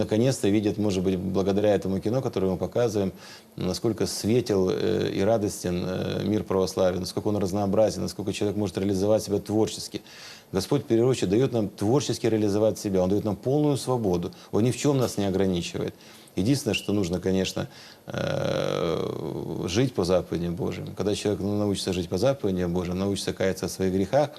наконец-то видят, может быть, благодаря этому кино, которое мы показываем, насколько светел э, и радостен э, мир православия, насколько он разнообразен, насколько человек может реализовать себя творчески. Господь, в дает нам творчески реализовать себя, Он дает нам полную свободу, Он ни в чем нас не ограничивает. Единственное, что нужно, конечно, э, жить по заповедям Божьим. Когда человек научится жить по заповедям Божьим, научится каяться в своих грехах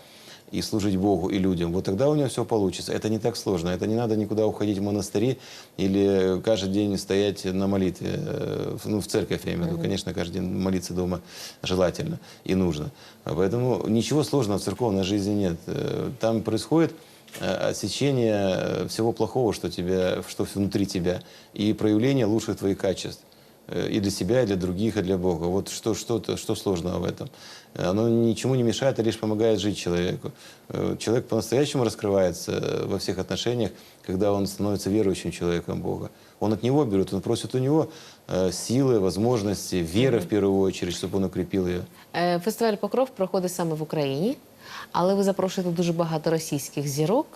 и служить Богу и людям, вот тогда у него все получится. Это не так сложно. Это не надо никуда уходить в монастыри или каждый день стоять на молитве, э, ну, в церковь, я имею в виду. Конечно, каждый день молиться дома желательно и нужно. Поэтому ничего сложного в церковной жизни нет. Э, Там происходит э, отсечение всего плохого, что, тебя, что внутри тебя, и проявление лучших твоих качеств. Э, И для себя, и для других, и для Бога. Вот что, что, -то, что сложного в этом? Э, Оно ничему не мешает, а лишь помогает жить человеку. Э, Человек по-настоящему раскрывается э, во всех отношениях, когда он становится верующим человеком Бога. Он от Него берет, он просит у Него э, силы, возможности, веры в первую очередь, чтобы Он укрепил ее. Е, Фестиваль Покров проходить саме в Україні, але ви запрошуєте дуже багато російських зірок.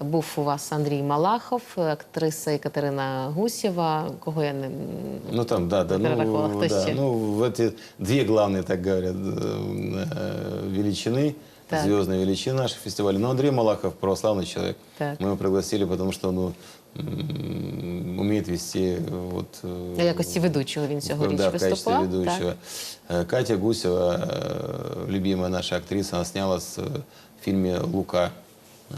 Був у вас Андрій Малахов, актриса Катерина Гусєва. Кого я не Ну там, да, да, Перераховала, ну, кто да, ще? ну в эти две главные, так говорят, э, э, величины, Так. звездные величины наших фестивалей. Но Андрей Малахов православный человек. Так. Мы его пригласили, потому что он м, умеет вести вот... э, В якості ведучого він цьогоріч да, в качестве виступав, ведущего. Э, Катя Гусева, э, любимая наша актриса, она снялась в фильме «Лука».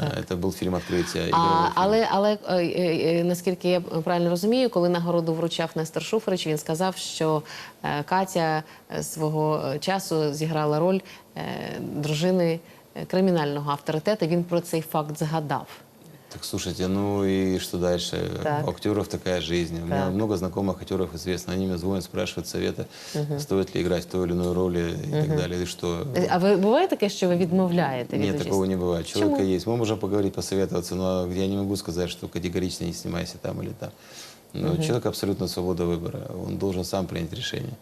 Э, Это был фильм открытия. А, игровой фильм. але але е, е, е, наскільки я правильно розумію, коли нагороду вручав Нестор Шуфрич, він сказав, що е, Катя е, свого е, часу зіграла роль е, дружини е, кримінального авторитета. Він про цей факт згадав. Так слушайте, ну и что дальше? Так. У актеров такая жизнь. У меня Так. много знакомых актеров известно. Они мне звонят, спрашивают совета, стоит ли играть в той или иной роли и так далее. И что? Е, А ви буває таке, що ви відмовляєте від Нет, участі? такого не бывает. Человека Почему? есть. Мы можем поговорить, посоветоваться, но я не могу сказать, что категорично не снимайся там или там. Но человек абсолютно свобода выбора. Он должен сам принять решение.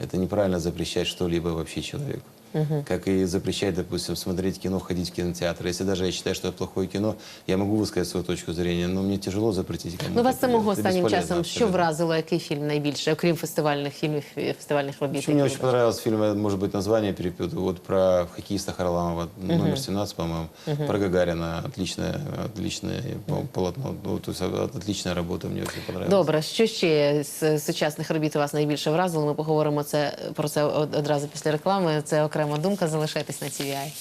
Это неправильно запрещать что-либо вообще человеку. Как и запрещать, допустим, смотреть кино, ходить в кинотеатр. Если даже я считаю, что это плохое кино, я могу высказать свою точку зрения, но мне тяжело запретить кому-то. Ну, вас это самого делать. Это останнім бесполезно часом що абсолютно. вразило, який фільм найбільше, окрім фестивальних фільмів, е, фестивальних робіт? Еще мне які очень ви понравился фильм, я, может быть, название перепутаю, вот про хоккеиста Харламова, номер 17, по-моему, про Гагарина. Отличное, отличное по- полотно, ну, то есть от- отличная работа, мне очень понравилась. Добре, що ще з сучасних робіт вас найбільше вразило? Ми поговоримо це про це од- одразу після реклами. Це окрема думка. Залишайтесь на TVI.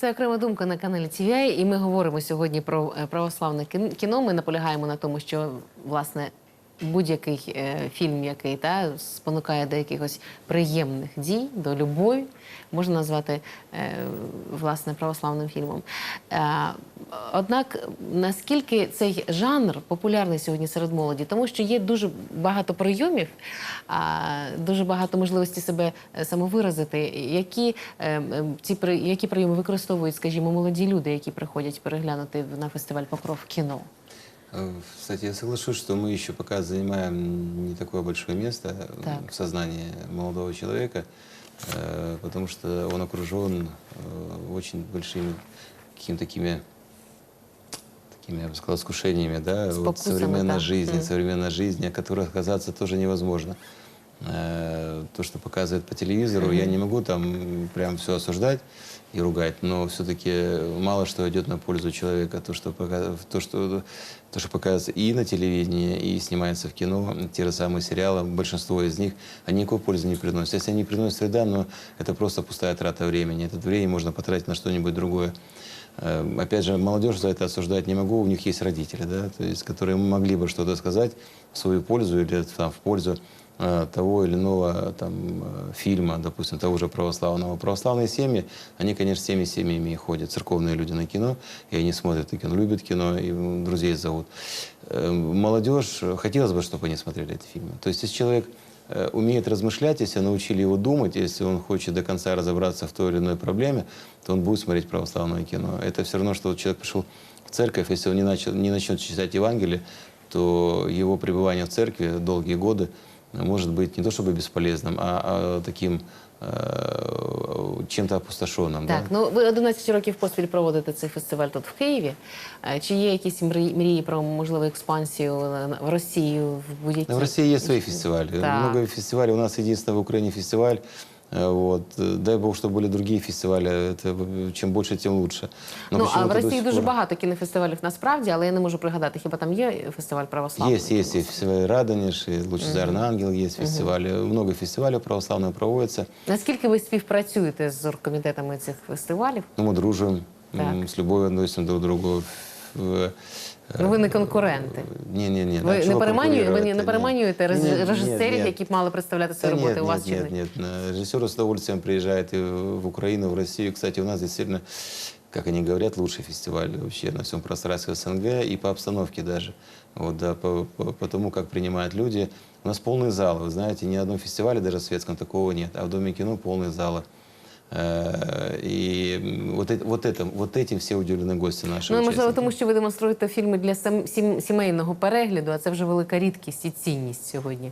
Це окрема думка на каналі TVI, і ми говоримо сьогодні про е, православне кін- кіно. Ми наполягаємо на тому, що власне будь-який е, фільм, який та спонукає до якихось приємних дій, до любові, можна назвати е, власне православним фільмом. Е, однак наскільки цей жанр популярний сьогодні серед молоді, тому що є дуже багато прийомів, дуже багато можливостей себе самовиразити. Які ці які прийоми використовують, скажімо, молоді люди, які приходять переглянути на фестиваль Покров кіно? Э, Кстати, я соглашусь, что мы еще пока занимаем не такое большое место э, Так. в сознании молодого человека, э, потому что он окружен э, очень большими какими-то такими такими, я бы сказал, искушениями, да, вот Спокусами, современной да. жизни, Мгм. современной жизни, о которой отказаться тоже невозможно. Э, То, что показывают по телевизору, я не могу там прям все осуждать и ругать, но все-таки мало что идет на пользу человека, то, что, то, что, то, что показывается и на телевидении, и снимается в кино, те же самые сериалы, большинство из них, они никакой пользы не приносят. Если они приносят вреда, но это просто пустая трата времени. Это время можно потратить на что-нибудь другое. Э, Опять же, молодежь за это осуждать не могу, у них есть родители, да, то есть, которые могли бы что-то сказать в свою пользу или там, в пользу того или иного там, э, фильма, допустим, того же православного. Православные семьи, они, конечно, всеми семьями ходят, церковные люди на кино, и они смотрят и кино, любят кино, и друзей зовут. Э, Молодежь, э, хотелось бы, чтобы они смотрели эти фильмы. То есть, если человек э, умеет размышлять, если научили его думать, если он хочет до конца разобраться в той или иной проблеме, то он будет смотреть православное кино. Это все равно, что человек пришел в церковь, если он не, начал, не начнет читать Евангелие, то его пребывание в церкви долгие годы может быть не то чтобы бесполезным, а, а таким э, чем-то опустошенным. да. Так, ну ви 11 років поспіль проводите цей фестиваль тут в Києві. Е, Чи є якісь мрії, мрії про можливу експансію на- в Росію в будь-які? В России есть свои фестивали. Так. Много фестивалей. У нас единственный в Украине фестиваль. Э, Вот. Э, Дай бог, чтобы были другие фестивали. Это в- чем больше, тем лучше. Но ну, а в почему-то до Росії сих дуже пор- багато кінофестивалів насправді, але я не можу пригадати, хіба там є фестиваль православний? Есть, есть и фестиваль Радонеж, и Лучезарный ангел есть фестивали. Много фестивалей православных проводится. Наскільки ви співпрацюєте з оргкомітетами цих фестивалів? Ну, мы дружим, Так. м, с любовью относимся друг к другу. В- Ну, ви не конкуренти. Не, не, не. Ви не, переманюєте, ви не переманюєте рез- Нет, нет, режисерів, нет. які б мали представляти Да свої роботи нет, у вас нет, чи нет, ні? нет. Э, Режиссеры с удовольствием приезжают и в Украину, в Россию. Кстати, у нас действительно, как они говорят, лучший фестиваль вообще на всем пространстве СНГ и по обстановке даже. Вот, да, по, по- по тому, как принимают люди. У нас полные залы, вы знаете, ни на одном фестивале, даже светском, такого нет. А в Доме кино полные залы. Э, И м, вот, эт- вот, это, вот этим все удивлены гости наши. Ну, можливо, участники. тому що ви демонструєте фільми для сам, сім- сімейного перегляду, а це вже велика рідкість і цінність сьогодні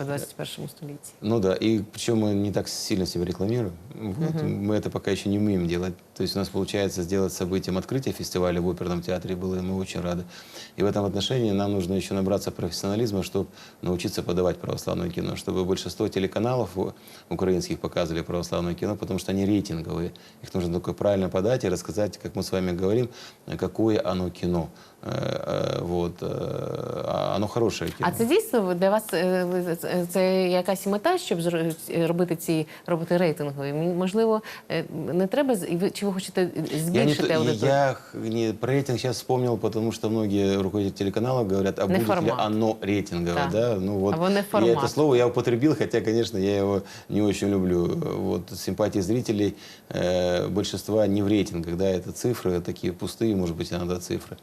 у 21 столітті. Ну да, и причем мы не так сильно себя рекламируем. Вот, Мы это пока еще не умеем делать. То есть у нас получается сделать событием открытие фестиваля в оперном театре было, и мы очень рады. И в этом отношении нам нужно еще набраться профессионализма, чтобы научиться подавать православное кино, чтобы большинство телеканалов у- украинских показывали православное кино, потому что они рейтинговые. Их нужно только правильно подать и рассказать, как мы с вами говорим, какое оно кино. Э, э, Вот, э, а оно хорошее кино. А це дійсно для вас е, ви- це- це якась мета, щоб зро- робити ці роботи рейтингові? М- Можливо, е, не треба з- і ви- чи ви хочете Я, не, збільшити то- аудиторію? я х- не, про рейтинг сейчас вспомнил, потому что многие руководители телеканалов говорят, а Не будет ли формат. оно рейтинговое, Да. да? Ну вот, Або не я формат. это слово я употребил, хотя, конечно, я его не очень люблю. Вот симпатии зрителей э, большинства не в рейтингах, да, это цифры такие пустые, может быть, иногда цифры.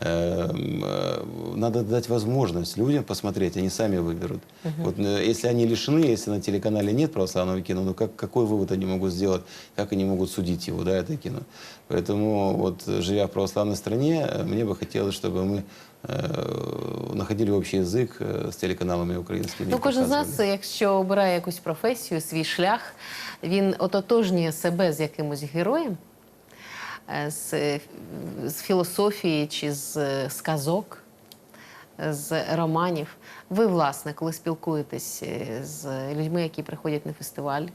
Эм, э, Надо дать возможность людям посмотреть, они сами выберут. Вот, э, если они лишены, если на телеканале нет православного кино, ну как, какой вывод они могут сделать, как они могут судить его, да, это кино. Поэтому вот, живя в православной стране, мне бы хотелось, чтобы мы находили общий язык э, с телеканалами украинскими. Ну, кожен з нас, показывали. якщо обирає якусь професію, свій шлях, він ототожнює себе з якимось героєм, е, з, е, з філософії чи з е, сказок, е, з романів. Ви, власне, коли спілкуєтесь е, з людьми, які приходять на фестиваль,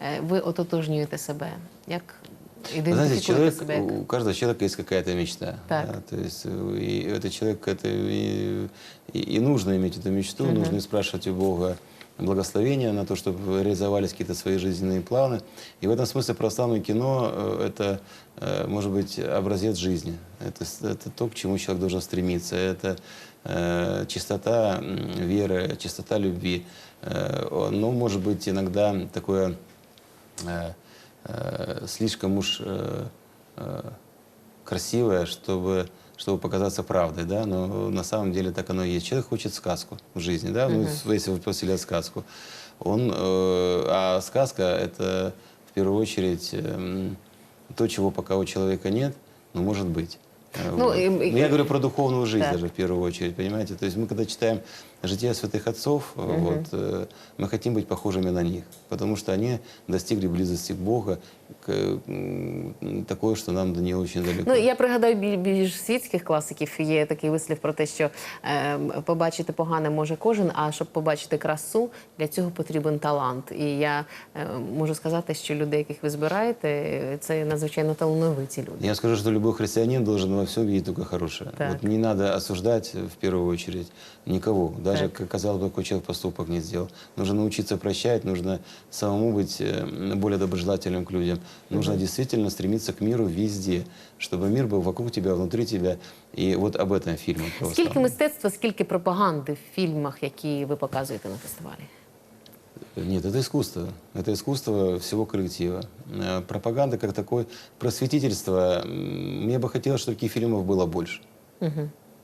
е, ви ототожнюєте себе. Як Вы знаете, ідентифікуєте человек, себе? Як... у каждого человека есть какая-то мечта. Так. да, то есть э, и этот человек это и, и- и нужно иметь эту мечту, нужно и спрашивать у Бога благословения на то, чтобы реализовались какие-то свои жизненные планы. И в этом смысле православное кино э, это э, может быть образец жизни. Это, с- это то, к чему человек должен стремиться. Это э, чистота м, веры, чистота любви. Э, оно может быть иногда такое э, э, слишком уж э, э, красивое, чтобы, чтобы показаться правдой, да, но на самом деле так оно и есть. Человек хочет сказку в жизни, да, ну, если вы спросили о сказку. Он, э, а сказка – это в первую очередь эм, то, чего пока у человека нет, но может быть. Э, Ну, вот. и- и- Но я говорю про духовную жизнь Да. даже в первую очередь, понимаете? То есть мы когда читаем жития святых отцов, э, вот, э, мы хотим быть похожими на них, потому что они достигли близости к Богу, к, м, такое, что нам до нее очень далеко. Ну я пригадаю біль- більш світських класиків. Є такий вислів про те, що е, побачити погане може кожен, а щоб побачити красу, для цього потрібен талант. І я е, можу сказати, що люди, яких ви збираєте, е, це надзвичайно талановиті люди. Я скажу, что любой христианин должен во всем видеть только хорошее. Так. Вот не надо осуждать в первую очередь никого, даже, Так. как казалось бы, какой человек поступок не сделал. Нужно научиться прощать, нужно самому быть э, более доброжелательным к людям. Нужно действительно стремиться к миру везде, чтобы мир был вокруг тебя, внутри тебя. И вот об этом фильм. Скільки мистецтва, скільки пропаганди в фільмах, які ви показуєте на фестивалі? Нет, это искусство. Это искусство всего коллектива. Э, Пропаганда как такой, просветительство. м, Мне бы хотелось, чтобы таких фильмов было больше.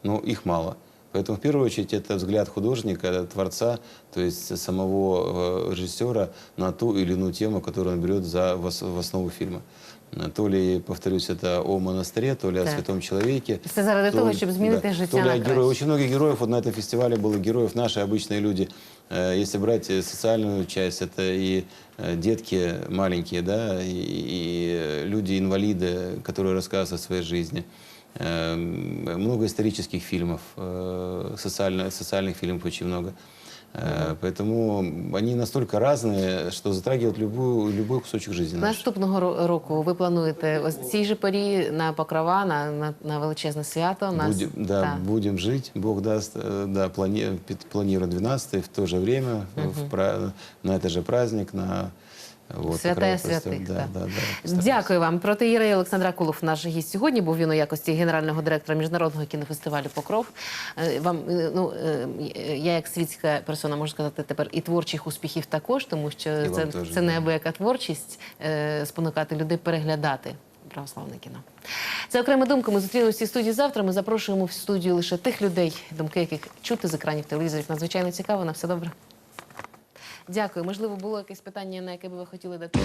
Но их мало. Поэтому в первую очередь это взгляд художника, творца, то есть самого э, режиссера на ту или иную тему, которую он берет за, в ос- в основу фильма. Э, То ли, повторюсь, это о монастыре, то ли о Так. святом человеке. Це заради то того, щоб змінити да, життя То ли на о героях. Очень много героев вот на этом фестивале было, героев наши, обычные люди. Э, Если брать социальную часть, это и детки маленькие, да, и, и люди-инвалиды, которые рассказывают о своей жизни. Эм, Много исторических фильмов, э, социально, социальных фильмов очень много. Э, Поэтому они настолько разные, что затрагивают любую, любой кусочек жизни. нашей. Наступного ро- року ви плануєте ось в цій же порі на покрова, на, на, на величезне свято. на с- Будем, да, та. будем жить, Бог даст, э, да, плани- пи- планируем 12 в то же время, в пра- на это же праздник, на вот, Святая святих, да, так. да, да. Дякую вам. Протиєрей Олександр Акулов, наш гість сьогодні, був він у якості генерального директора міжнародного кінофестивалю Покров. Е, Вам е, ну е, я як світська персона можу сказати тепер і творчих успіхів також, тому що І це, теж, це да. неабияка творчість спонукати людей переглядати. Православне кіно. Це окрема думка. Ми зустрінемося в цій студії завтра. Ми запрошуємо в студію лише тих людей, думки яких чути з екранів телевізорів. Надзвичайно цікаво. На все добре. Дякую. Можливо, було якесь питання, на яке би ви хотіли дати.